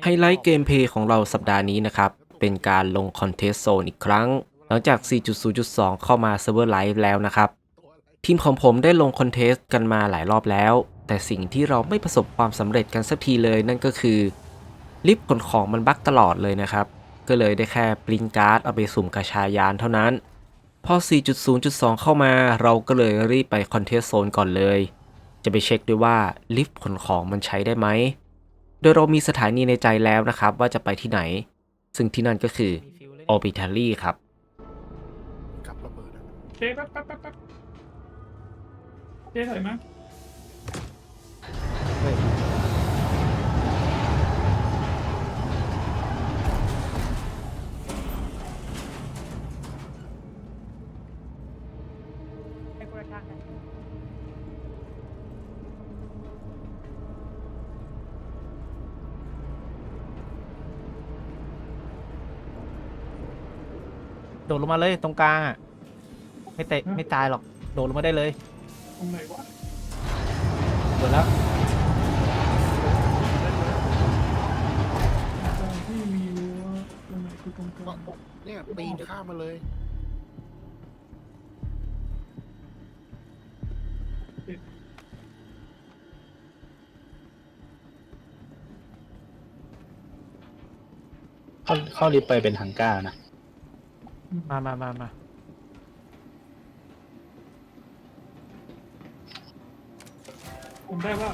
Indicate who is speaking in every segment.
Speaker 1: ไฮไลท์เกมเพลย์ของเราสัปดาห์นี้นะครับ เป็นการลงคอนเทสโซนอีกครั้ง หลังจาก 4.0.2 เข้ามาเซิร์ฟเวอร์ไลฟ์แล้วนะครับ ทีมของผมได้ลงคอนเทสกันมาหลายรอบแล้ว แต่สิ่งที่เราไม่ประสบความสำเร็จกันสักทีเลยนั่นก็คือ ลิฟต์ขนของมันบั๊กตลอดเลยนะครับ ก็เลยได้แค่ปรินการ์ดเอาไปสุ่มกระชายานเท่านั้น พอ 4.0.2 เข้ามาเราก็เลยรีบไปคอนเทสโซนก่อนเลย จะไปเช็คด้วยว่าลิฟต์ขนของมันใช้ได้ไหม โดยเรามีสถานีในใจแล้วนะครับ ว่าจะไปที่ไหน ซึ่งที่นั่นก็คือ Orbitally ครับ
Speaker 2: กับระเบิดอะ
Speaker 3: เจ๊แป๊บแป๊บแป๊บแป๊บเจ๊ถอยมา
Speaker 4: ดดลงมาเลยตรงกลางอะ ไม่เตะไม่ตายหรอก โดดลงมาได้เลย
Speaker 3: ตรงไหนวะ
Speaker 4: โดดแล้ว
Speaker 3: ตรงที่มีรั้วตรงไหนคือตรงก
Speaker 2: ก็
Speaker 3: ลาง
Speaker 2: เนี่ยปีนข้ามมาเลย
Speaker 5: เข้าเข้าลิฟต์ไปเป็นทางก้านะ
Speaker 4: มามามามา
Speaker 3: ผมได้ว่า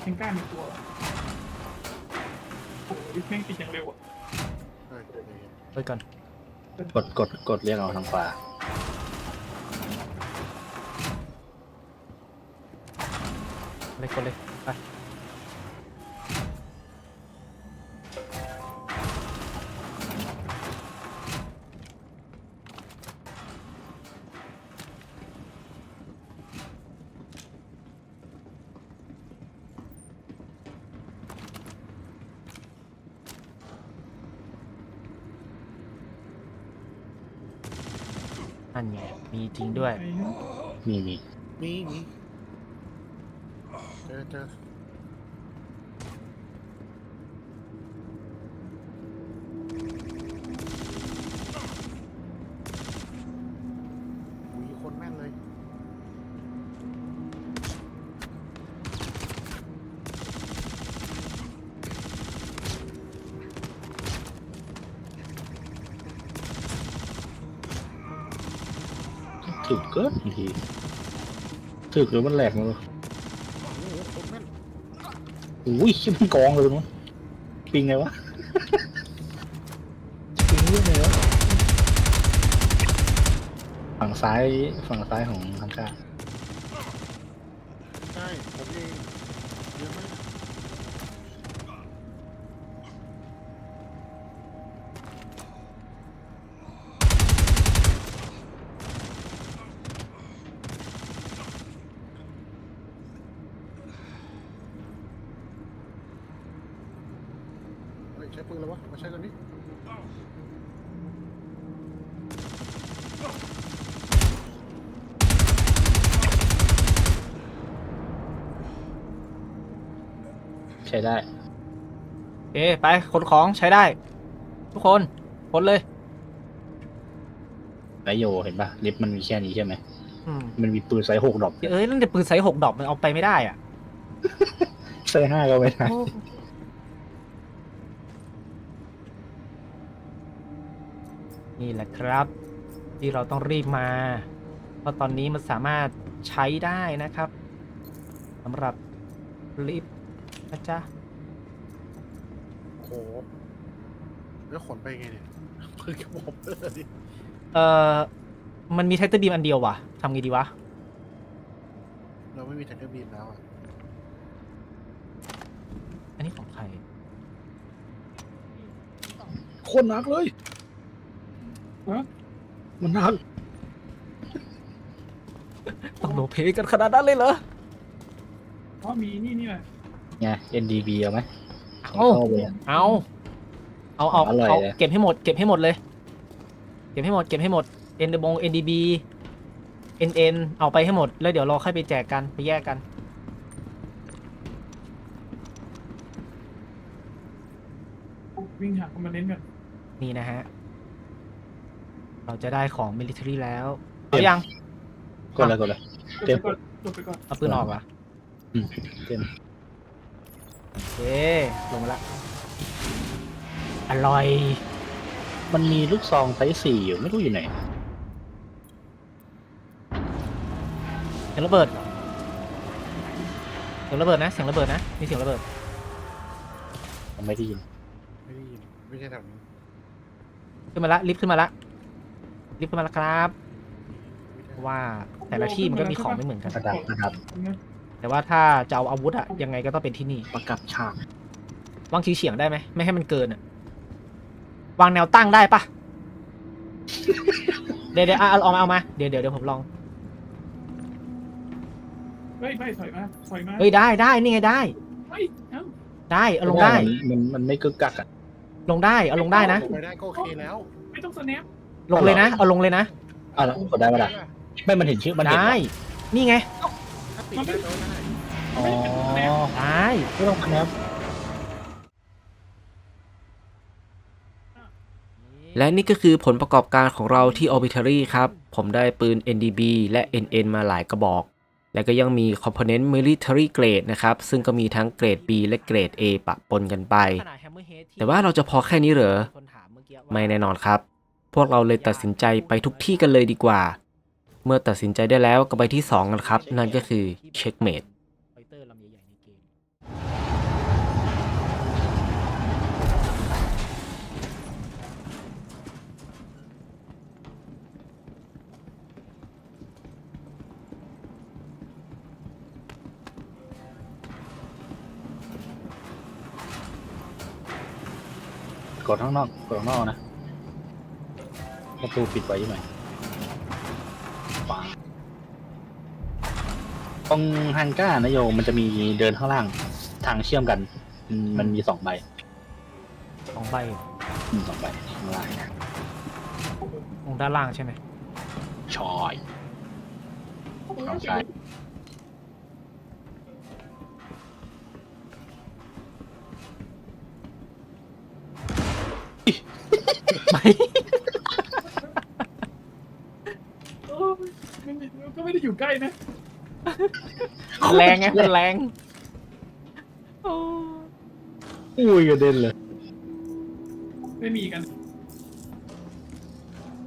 Speaker 3: เทงก้ามีตัวโอ้โหลิฟต์แม่งติดอย่างเร็วอะ
Speaker 2: เฮ้ยเฮ้ยเฮ้ย
Speaker 4: ไปก่อน
Speaker 5: กดกดกดเรียกเอาทางขวา
Speaker 4: เลยกดเลยไป นั่นไง มีจริงด้วย
Speaker 3: ไอ้นั่น
Speaker 5: มีมี
Speaker 2: มีมีเจอเจอมีคนแม่นเลย
Speaker 5: ถึกเกินทีถึกหรือมันแหลกมา
Speaker 2: อุ้
Speaker 5: ยชิมันกองเลยมั้งปิงไงวะปิงเรื่องไงวะฝั่งซ้ายฝั่งซ้ายของทางก้า
Speaker 2: รช่ผมเองเยอะมาก เฮ้ย ใช้ปืนแล้ววะมาใช้กันดิ
Speaker 5: ใช้ได้
Speaker 4: เอ๊ไปขนของใช้ได้ ทุกคนขนเลย
Speaker 5: ไรโยเห็นปะลิฟต์มันมีแค่นี้ใช่ไหม
Speaker 4: อืม
Speaker 5: มันมีปืนไซส์หกดอก
Speaker 4: เอ้ยนั่นแต่ปืนไซส์หกดอกมันเอาไปไม่ได้อะ
Speaker 5: ไซส์ห้าก็ไม่ได้
Speaker 4: นี่แหละครับ ที่เราต้องรีบมา เพราะตอนนี้มันสามารถใช้ได้นะครับสำหรับลิฟต์นะจ๊ะ
Speaker 2: โอ้โหแล้วขนไปไงเนี่ยปืนกระบอกเบอร์ดิ
Speaker 4: เอ่อมันมีแท็กเตอร์บีมอันเดียวว่ะทำไงดีวะ
Speaker 2: เราไม่มีแท็กเกอร์บีมแล้วอะ
Speaker 4: อันนี้ของใคร
Speaker 5: โคตรหนักเลย
Speaker 3: ฮะ
Speaker 5: มันหนัก
Speaker 4: ต้องโลเพกันขนาดนั้นเลยเหรอ
Speaker 3: อ๋อมีนี่นี่แหละ
Speaker 5: ไง NDB เอาไหม
Speaker 4: เอา
Speaker 5: เข้าไปอะ
Speaker 4: เอา เอาเอา
Speaker 5: อร่อย
Speaker 4: เอา
Speaker 5: เลย
Speaker 4: เก็บให้หมด เก็บให้หมดเลย เก็บให้หมด เก็บให้หมด N บง NDB NN เอาไปให้หมด แล้วเดี๋ยวเราค่อยไปแจกกัน ไปแยกกัน
Speaker 3: วิ่งหาคอมมานเดนต์กัน
Speaker 4: นี่นะฮะ เราจะได้ของมิลิเ a อรี่แล้วเอายัง
Speaker 5: กดเลยกดเลย
Speaker 3: กด
Speaker 5: เต็
Speaker 3: ไป
Speaker 5: ม
Speaker 3: ก่อนกดไปก่อน
Speaker 4: เอาปืนออกอะ
Speaker 5: อืมเต็ม
Speaker 4: โอเคลงมาละอร่อย
Speaker 5: มันมีลูกซองไซส์สี่อยู่ไม่รู้อยู่ไหน
Speaker 4: เสียงระเบิดเสียงระเบิดนะ เสียงระเบิดนะ มีเสียงระเบิด
Speaker 5: ผมไม่ได้ยิน
Speaker 2: ไม่ได้ยินไม่ใช่แถวนี้
Speaker 4: ขึ้นมาละ ลิฟต์ขึ้นมาละ ลิฟต์ขึ้นมาละครับเพราะว่าแต่ละที่มันก็มีของไม่เหมือนกัน
Speaker 5: ระดับระดับ
Speaker 3: นะ
Speaker 4: แต่ว่าถ้าจะเอาอาวุธอะยังไงก็ต้องเป็นที่นี่
Speaker 5: ประกับฉาก
Speaker 4: วางชี้เฉียงได้ไหมไม่ให้มันเกินอะวางแนวตั้งได้ปะเดี๋ยวเดี๋ยวเอาเอามาเอามาเดี๋ยวเดี๋ยวเดี๋ยวผมลอง
Speaker 3: เฮ้ยไม่ถอยมาถอยมา
Speaker 4: เฮ้ยได้ได้นี่ไงได้
Speaker 3: เฮ้ยเอ้า
Speaker 4: ได้เอาลงได้
Speaker 5: มันมันมันไม่กึกกักอะ
Speaker 4: ลงได้เอาลงได้นะ
Speaker 2: ลงไปได้ก็โอเคแล้ว
Speaker 3: ไม่ต้องสแนป
Speaker 4: ลงเลยนะ เอาลงเลยนะ
Speaker 5: อ้าวแล้วกดได้ปะล่ะไม่มันเห็นชื่อมันเห็น
Speaker 4: ได้ นี่ไง
Speaker 2: ถ้าติดได้ก็ได้
Speaker 5: อ๋อ
Speaker 4: ได้
Speaker 5: ไม่ต้องครับ
Speaker 1: และนี่ก็คือผลประกอบการของเราที่ Orbitary ครับ ผมได้ปืน NDB และ NN มาหลายกระบอก และก็ยังมี Component Military Grade นะครับ ซึ่งก็มีทั้งเกรด B และเกรด A ปะปนกันไป แต่ว่าเราจะพอแค่นี้เหรอ ไม่แน่นอนครับ พวกเราเลยตัดสินใจไปทุกที่กันเลยดีกว่า เมื่อตัดสินใจได้แล้วก็ไปที่ 2 กันครับ นั่นก็คือ Checkmate
Speaker 4: ไฟเตอร์ลำใหญ่ๆในเกม
Speaker 5: กดข้างนอกกดข้างนอกนะ ประตูปิดไว้ยังไงปังตรงฮังก้านะโยมมันจะมีเดินข้างล่างทางเชื่อมกันอืมมันมีสองใบ
Speaker 4: สองใบ
Speaker 5: อืมสองใบข้างล่าง
Speaker 4: ลงด้านล่างใช่ไหม
Speaker 5: ชอยเอาใช่
Speaker 4: แรงไงมันแรงโอ้
Speaker 5: อุ้ยกระเด็นเลย
Speaker 3: ไม่มีกัน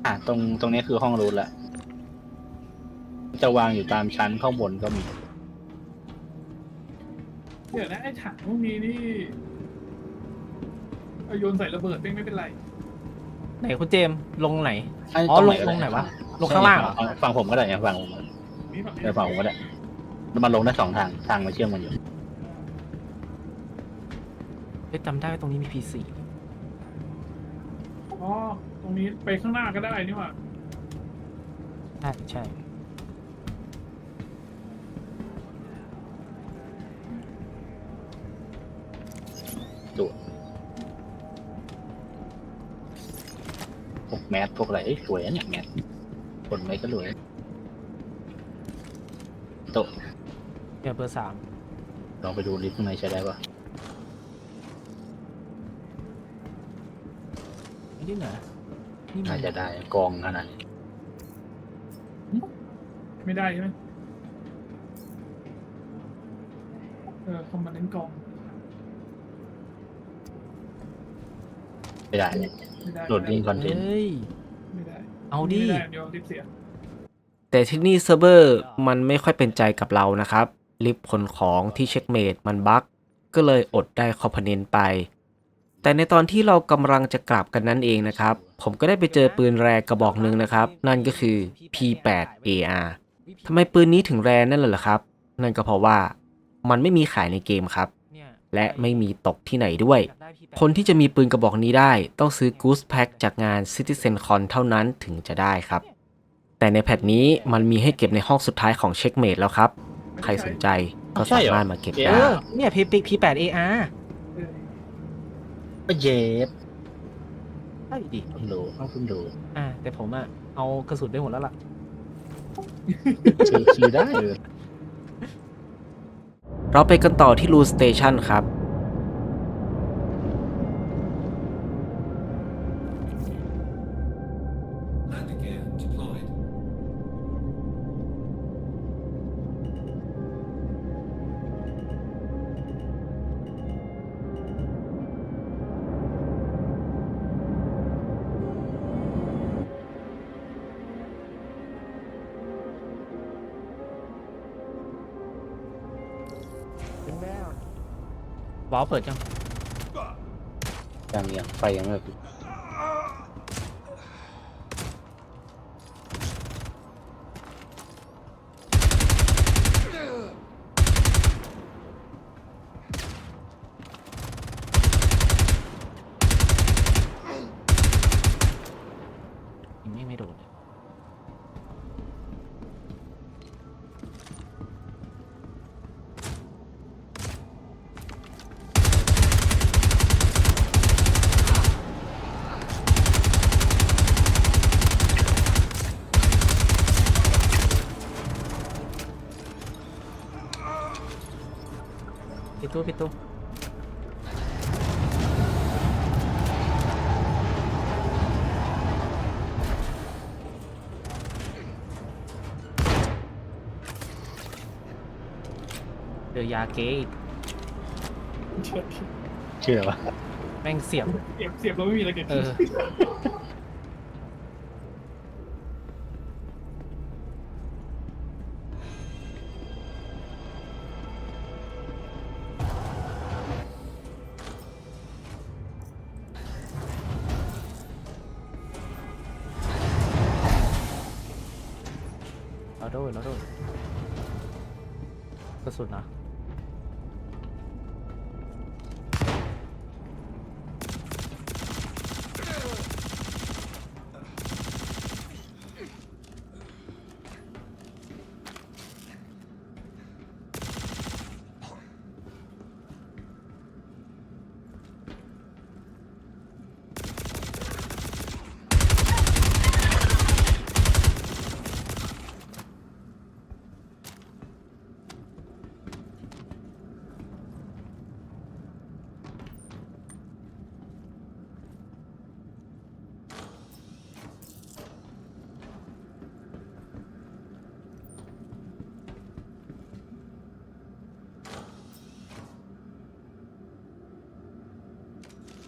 Speaker 5: อะตรงตรงนี้คือห้องรูทแหละ จะวางอยู่ตามชั้นข้างบนก็มี
Speaker 3: เดี๋ยวนะไอ้ถังพวกนี้นี่เอาโยนใส่ระเบิดไม่เป็นไร
Speaker 4: ไหนคุณเจมส์ลงไหน
Speaker 5: ไอ้
Speaker 4: อ๋อ
Speaker 5: ตร
Speaker 4: ลง
Speaker 5: ก็ด้
Speaker 4: ลงไหนวะ ลงข้างล่างเหรอ
Speaker 5: ฝั่ฝั่งผมก็ได้เนี่ยฝั่งผม
Speaker 3: นี่ฝั่งนี้
Speaker 5: เดี๋ยวฝั่งผมก็ได้ แล้วมันลงได้สองทางทางมาเชื่อมกันอยู่
Speaker 4: เฮ้ยจำได้ว่าตรงนี้มี P4
Speaker 3: อ๋อ ตรงนี้ไปข้างหน้าก็ได้นี่หว่า
Speaker 4: ใช่ใช่
Speaker 5: พวกแมสพวกอะไรเอ้ยสวยอะเนี่ยแมสคนไม่ก็รวยโตะ
Speaker 4: เดี๋ยวเบอร์สาม
Speaker 5: ลองไปดูลิฟต์ข้างในใช้ได้ปะ
Speaker 4: นี่เหรอนี่มั
Speaker 5: น่านจะได้กองขนาดนี้
Speaker 3: ไม่ได้ใช่ไหมเออคอมมานเดนต์กอง
Speaker 5: ไม่ได้เนี่ย
Speaker 3: ไม่ได้
Speaker 5: โหลดลิงก์คอนเทนต์
Speaker 4: เฮ้ย
Speaker 3: ไม่ได้
Speaker 4: เอาดิ
Speaker 3: ไม่ได้เดี๋ยวรีบเสีย
Speaker 1: แต่ที่นี่เซิร์ฟเวอร์มันไม่ค่อยเป็นใจกับเรานะครับ ลิฟต์ขนของที่เช็คเมดมันบั๊กก็เลยอดได้คอมโพเนนต์ไป แต่ในตอนที่เรากำลังจะกลับกันนั่นเองนะครับ ผมก็ได้ไปเจอปืนแรกระบอกหนึ่งนะครับ นั่นก็คือ P8AR ทำไมปืนนี้ถึงแรนั่นเลยเหรอครับ นั่นก็เพราะว่ามันไม่มีขายในเกมครับ และไม่มีตกที่ไหนด้วย คนที่จะมีปืนกระบอกนี้ได้ ต้องซื้อ Goose Pack จากงาน CitizenCon เท่านั้นถึงจะได้ครับ แต่ในแพทนี้มันมีให้เก็บในห้องสุดท้ายของ Checkmate แล้วครับ ใครสนใจก็สามารถมาเก็บ
Speaker 4: เอ
Speaker 1: ได้
Speaker 4: อเนี่ย P P8AR
Speaker 3: เออ
Speaker 5: ก็เย็ด
Speaker 4: ใช่ดิ
Speaker 5: เพิ่งดูเพิ่งดู
Speaker 4: อ่า แต่ผมอะเอากระสุนไปหมดแล้วล่ะ
Speaker 5: ซื้อซื้อได้เลย
Speaker 1: เราไปกันต่อที่ Loot Station ครับ
Speaker 4: วอลเปิดยัง
Speaker 5: ยังยังไฟยังไม่แบบ
Speaker 4: ยิงไม่ไม่โดนเลย ตู้ปิดตู้เจอยาเกอีก
Speaker 3: เชื่อ
Speaker 5: เชื่อปะ
Speaker 4: แม่งเสียบ
Speaker 3: เสียบเสียบแล้วไม่มีอะไรเกิด
Speaker 4: เอ
Speaker 3: ขึ้น
Speaker 4: อ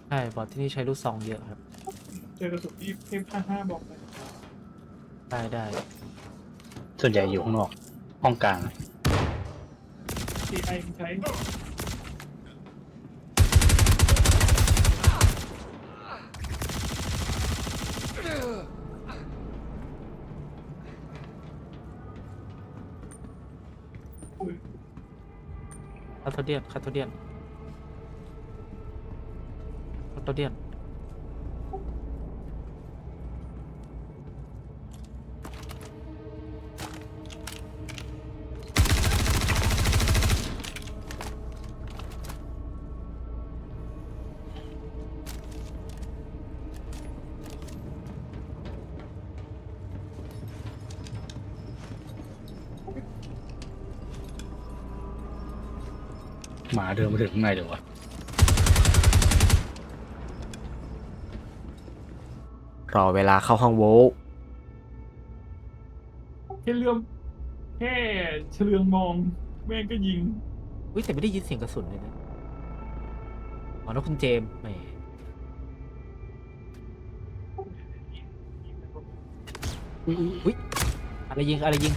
Speaker 4: ใช่ บอทที่นี่ใช้ลูกซองเยอะครับ
Speaker 3: เจอกระสุนที่เทพห้าห้าบอกเลย
Speaker 4: ได้ได้
Speaker 5: ส่วนใหญ่อยู่ข้างนอก ห้องกลาง
Speaker 3: ทีไอมันใช้
Speaker 4: คาโทเดียนคาโทเดียน คาโทเดียน
Speaker 5: หมาเดินมาถึงข้างในเดี๋ยววะ
Speaker 1: อเวลาเข้าห้องโวล
Speaker 3: แค่เลื่อมแค่เฉลืองมอง แม่งก็ยิง
Speaker 4: อุ้ยแต่ไม่ได้ยินเสียงกระสุนเลยนะอ๋อแล้วคุณเจมส์แหมอุ้ยอะไรยิงอะไรยิง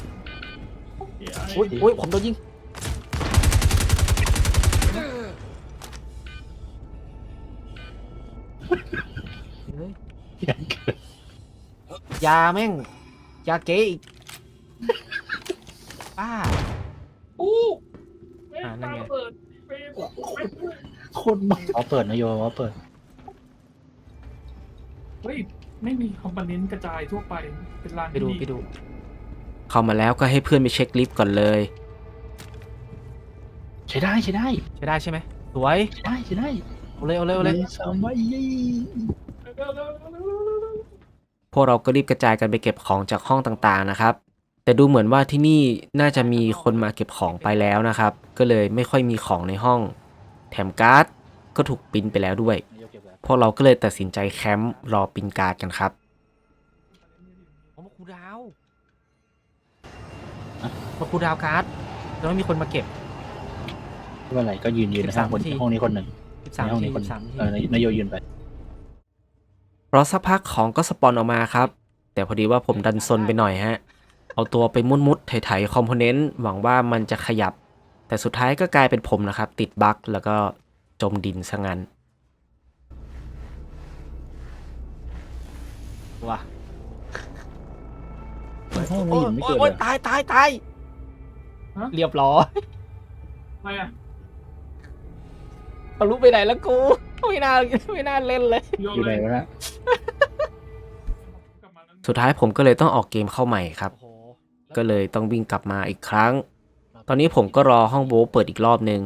Speaker 3: AI
Speaker 4: อุ้ยอุ้ยผมโดนยิงเฮ้ย ยาแม่ง ยาเก๋อีกป้า
Speaker 3: อู้แม่ง
Speaker 4: อ่านั่น
Speaker 3: ตา
Speaker 4: ไง
Speaker 3: เปิดเฟรม
Speaker 5: คนมาวอเปิดนะโยวอเปิด
Speaker 3: เฮ้ยไม่มีคอมโพเนนต์กระจายทั่วไปเป็นร้าน
Speaker 4: ไปดู
Speaker 3: ที่
Speaker 4: ไปดู
Speaker 1: เข้ามาแล้วก็ให้เพื่อนไปเช็คลิฟต์ก่อนเลย
Speaker 5: ใช้ได้ใช้ได้
Speaker 4: ใช้ได้ใช่ไหมสวย
Speaker 5: ใช้ได้ใช้ได้
Speaker 4: เอาเลยเอาเลยเอาเลย
Speaker 5: สมัยยี่
Speaker 3: เร็วๆเร็วๆเร็วๆเร็วๆ
Speaker 1: พวกเราก็รีบกระจายกันไปเก็บของจากห้องต่างๆนะครับ แต่ดูเหมือนว่าที่นี่น่าจะมีคนมาเก็บของไปแล้วนะครับ ก็เลยไม่ค่อยมีของในห้อง แถมการ์ดก็ถูกปริ้นไปแล้วด้วย
Speaker 5: นายกเก็บแล้ว
Speaker 1: พวกเราก็เลยตัดสินใจแคมป์รอปริ้นการ์ดกันครับ
Speaker 4: เอามาคูลดาวน์มาคูลดาวน์การ์ดแล้วไม่มีคนมาเก็บ
Speaker 5: ไม่เป็นไรก็ยืนยืนนะ
Speaker 4: สิบสาม
Speaker 5: คน
Speaker 4: นาที
Speaker 5: ห้องนี้คนหนึ่ง
Speaker 4: 13
Speaker 5: ในห้อง
Speaker 4: ที
Speaker 5: นี้คน
Speaker 4: 13ที
Speaker 5: เออนายนายโยยืนไป
Speaker 1: รอสักพักของก็สปอนออกมาครับ แต่พอดีว่าผมดันซนไปหน่อยฮะ เอาตัวไปมุดมุดๆไถๆคอมโพเนนต์หวังว่ามันจะขยับ แต่สุดท้ายก็กลายเป็นผมนะครับ ติดบั๊กแล้วก็จมดินซะงั้น
Speaker 4: ว่ะ
Speaker 5: ห้องไม่
Speaker 4: โอ้ย
Speaker 5: เห็นไม่
Speaker 4: โอ้
Speaker 5: เกิ
Speaker 4: ย
Speaker 5: ด
Speaker 4: โอ้
Speaker 5: เลยย
Speaker 4: ตายตายตาย
Speaker 3: ฮะ
Speaker 4: เรียบร้อย
Speaker 3: อะไรอะ
Speaker 4: เขารู้ไปไหนแล้วกู ไม่น่าไม่น่าเล่นเลย
Speaker 3: โยน
Speaker 5: อยู่ไห
Speaker 3: เล
Speaker 5: น
Speaker 3: ยวะ
Speaker 1: สุดท้ายผมก็เลยต้องออกเกมเข้าใหม่ครับ
Speaker 4: โอ้โห
Speaker 1: ก็เลยต้องวิ่งกลับมาอีกครั้ง ตอนนี้ผมก็รอห้องโบทเปิดอีกรอบนึง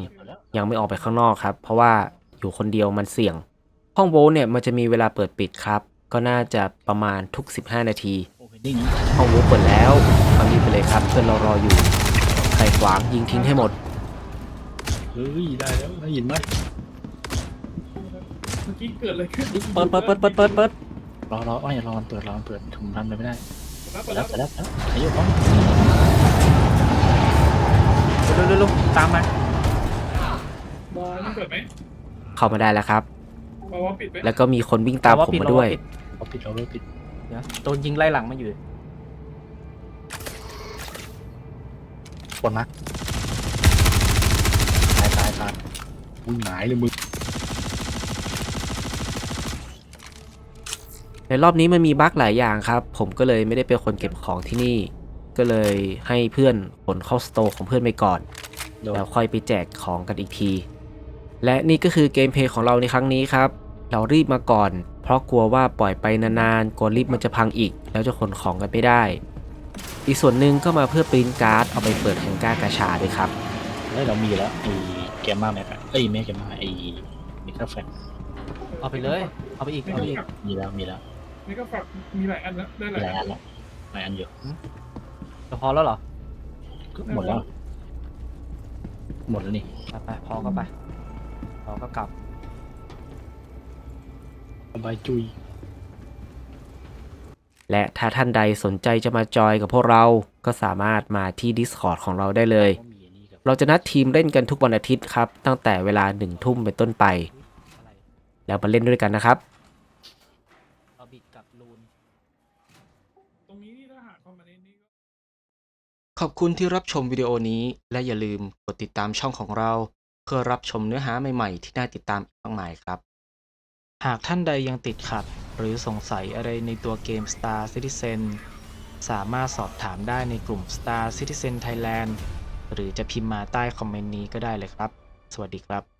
Speaker 1: ยังไม่ออกไปข้างนอกครับ เพราะว่าอยู่คนเดียวมันเสี่ยง ห้องโบทเนี่ยมันจะมีเวลาเปิดปิดครับ ก็น่าจะประมาณทุก 15 นาที
Speaker 5: โอ้โหนิ่ง
Speaker 1: ห้องโบทเปิดแล้วทำรีบไปเลยครับเพื่อนเรารออยู่ ใครขวางยิงทิ้งให้หมด
Speaker 5: เฮ้ยได้แล้วได้ยินไหม
Speaker 3: เมื่อกี้เกิดอะไรขึ้น
Speaker 4: เปิดเปิดเปิดเปิดเปิดเปิด
Speaker 5: รอรออ้อยรอมันเปิดรอมันเปิดผมทำอะไรไม่ได้
Speaker 3: รับ
Speaker 5: เปิ
Speaker 3: ไป
Speaker 5: ดแล้
Speaker 3: แล้วว
Speaker 5: เปิดแล้วเปิดแล้วอายุพร้อม
Speaker 4: เร็วเร็วเร็วตามมา
Speaker 3: บอลมันเปิดไหม
Speaker 1: เข้ามาได้แล้วครับ
Speaker 3: บอลว่าปิดไหม
Speaker 1: แล้วก็มีคนวิ่งตามผมมาด้วย
Speaker 5: เอาปิดเอาไว้ปิด
Speaker 4: เดี๋ยวโดนยิงไล่หลังมาอยู่
Speaker 5: คนนะตายตายตายอุ้ยหมายเลยมึง
Speaker 1: ในรอบนี้มันมีบั๊กหลายอย่างครับ ผมก็เลยไม่ได้เป็นคนเก็บของที่นี่ ก็เลยให้เพื่อนขนเข้าสโตร์ของเพื่อนไปก่อน
Speaker 5: โดน
Speaker 1: แล้วค่อยไปแจกของกันอีกที และนี่ก็คือเกมเพลย์ของเราในครั้งนี้ครับ เรารีบมาก่อน เพราะกลัวว่าปล่อยไปนานๆกลัวรีบมันจะพังอีก แล้วจะขนของกันไม่ได้ อีกส่วนหนึ่งก็มาเพื่อปริ้นการ์ดเอาไปเปิดแฮงก้ากาชาด้วยครับ
Speaker 5: เฮ้ยเรามีแล้วไอ้แกมมาแม็กเอ้ยไม่แกมมาไอ้มิกาแฟก
Speaker 4: เอาไปเลย เอาไปอีก
Speaker 3: นี่
Speaker 4: เอา
Speaker 3: ก็
Speaker 4: ไปอีก
Speaker 3: ฝัก
Speaker 5: มีแล้ว มีแล้ว
Speaker 3: นี่ก็ฝักมีหลายอันแล้วได้ห
Speaker 5: ห
Speaker 3: ลาย
Speaker 5: ลาย
Speaker 3: อั
Speaker 5: อั
Speaker 3: น
Speaker 5: นแล้วหลายอันอยู่
Speaker 4: จะพอแล้วเหรอ
Speaker 5: ก็หมดแล้ว หมดแล้วนี่
Speaker 4: ไปไปพอก็ไปพอก็กลับ
Speaker 5: สบายจุย
Speaker 1: และถ้าท่านใดสนใจจะมาจอยกับพวกเราก็สามารถมาที่ Discord ของเราได้เลย
Speaker 5: ก็มีอันนี้กับ
Speaker 1: เราจะนัดทีมเล่นกันทุกวันอาทิตย์ครับ ตั้งแต่เวลาหนึ่งทุ่มเป็นต้นไป
Speaker 4: อะไร
Speaker 1: แล้วมาเล่นด้วยกันนะครับ
Speaker 4: เอาบิดกับลูน
Speaker 3: ตรงนี้นี่ถ้าหากคอมเมนต์นี้ก็
Speaker 1: ขอบคุณที่รับชมวิดีโอนี้ และอย่าลืมกดติดตามช่องของเรา เพื่อรับชมเนื้อหาใหม่ๆ ที่น่าติดตามอีกมากมายครับ หากท่านใดยังติดขัด หรือสงสัยอะไรในตัวเกม Star Citizen สามารถสอบถามได้ในกลุ่ม Star Citizen Thailand หรือจะพิมพ์มาใต้คอมเมนต์นี้ก็ได้เลยครับ สวัสดีครับ